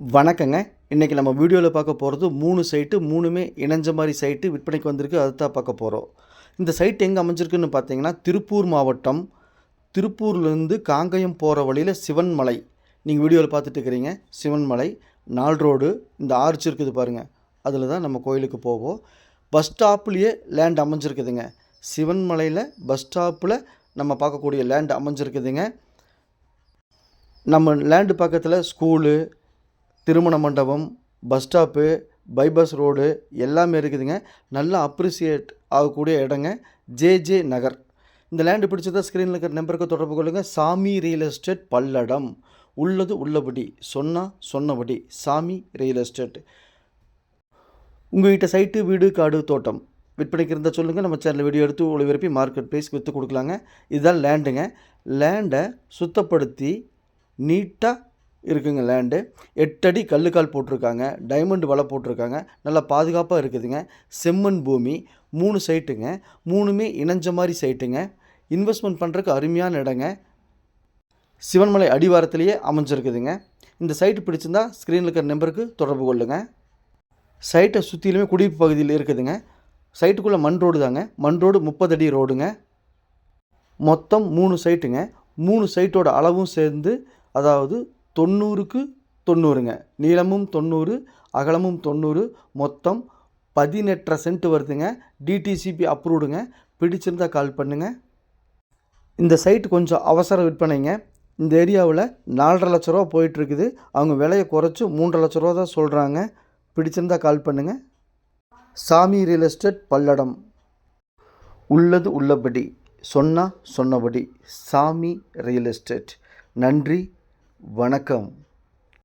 வணக்கங்க. இன்றைக்கி நம்ம வீடியோவில் பார்க்க போகிறது மூணு சைட்டு மூணுமே இணைஞ்ச மாதிரி சைட்டு விற்பனைக்கு வந்திருக்கு. அது தான் பார்க்க போகிறோம் இந்த சைட் எங்கே அமைஞ்சிருக்குன்னு பார்த்தீங்கன்னா திருப்பூர் மாவட்டம் திருப்பூர்லேருந்து காங்கயம் போகிற வழியில் சிவன்மலை. நீங்கள் வீடியோவில் பார்த்துட்டு இருக்கிறீங்க. சிவன்மலை நால் ரோடு இந்த ஆர்ச் இருக்குது பாருங்கள் அதில் தான் நம்ம கோயிலுக்கு போவோம். பஸ் ஸ்டாப்லேயே லேண்ட் அமைஞ்சிருக்குதுங்க. சிவன்மலையில் பஸ் ஸ்டாப்பில் நம்ம பார்க்கக்கூடிய லேண்ட் அமைஞ்சிருக்குதுங்க. நம்ம லேண்டு பக்கத்தில் ஸ்கூலு திருமண மண்டபம் பஸ் ஸ்டாப்பு பைபஸ் ரோடு எல்லாமே இருக்குதுங்க. நல்லா அப்ரிசியேட் ஆகக்கூடிய இடங்க. ஜேஜே நகர் இந்த லேண்டு பிடிச்சதா ஸ்க்ரீனில் இருக்கிற நம்பருக்கு தொடர்பு கொள்ளுங்கள் சாமி ரியல் எஸ்டேட் பல்லடம். உள்ளது உள்ளபடி. சொன்னால் சொன்னபடி. சாமி ரியல் எஸ்டேட் உங்கள்கிட்ட சைட்டு வீடு காடு தோட்டம். விற்பனைக்கு இருந்தால் சொல்லுங்கள் நம்ம சேனலில் வீடியோ எடுத்து ஒளிபரப்பி மார்க்கெட் ப்ரைஸ் விற்று கொடுக்கலாங்க. இதுதான் லேண்டுங்க லேண்டை சுத்தப்படுத்தி நீட்டாக இருக்குங்க லேண்டு எட்டடி கல்லுக்கால் போட்டிருக்காங்க. டைமண்ட் வலை போட்டிருக்காங்க. நல்லா பாதுகாப்பாக இருக்குதுங்க. செம்மண் பூமி மூணு சைட்டுங்க மூணுமே இணைஞ்ச மாதிரி சைட்டுங்க இன்வெஸ்ட்மெண்ட் பண்ணுறதுக்கு அருமையான இடங்க. சிவன்மலை அடிவாரத்திலேயே அமைஞ்சிருக்குதுங்க. இந்த சைட்டு பிடிச்சிருந்தா ஸ்க்ரீனில் இருக்கிற நம்பருக்கு தொடர்பு கொள்ளுங்கள் சைட்டை சுற்றிலுமே குடியிருப்பு பகுதியில் இருக்குதுங்க. சைட்டுக்குள்ளே மண் ரோடு தாங்க. மண் ரோடு முப்பது அடி ரோடுங்க மொத்தம் மூணு சைட்டுங்க மூணு சைட்டோட அளவும் சேர்ந்து அதாவது தொண்ணூறுக்கு தொண்ணூறுங்க. நீளமும் தொண்ணூறு அகலமும் தொண்ணூறு மொத்தம் பதினெட்டரை சென்ட் வருதுங்க. டிடிசிபி அப்ரூவ்டுங்க பிடிச்சிருந்தா கால் பண்ணுங்கள் இந்த சைட் கொஞ்சம் அவசர விற்பனைங்க. இந்த ஏரியாவில் நாலரை லட்ச ரூபா போயிட்டுருக்குது. அவங்க விலையை குறைச்சி மூன்றரை லட்ச ரூபா தான் சொல்கிறாங்க பிடிச்சிருந்தா கால் பண்ணுங்கள் சாமி ரியல் எஸ்டேட் பல்லடம். உள்ளது உள்ளபடி சொன்னால் சொன்னபடி சாமி ரியல் எஸ்டேட் நன்றி. வணக்கம்.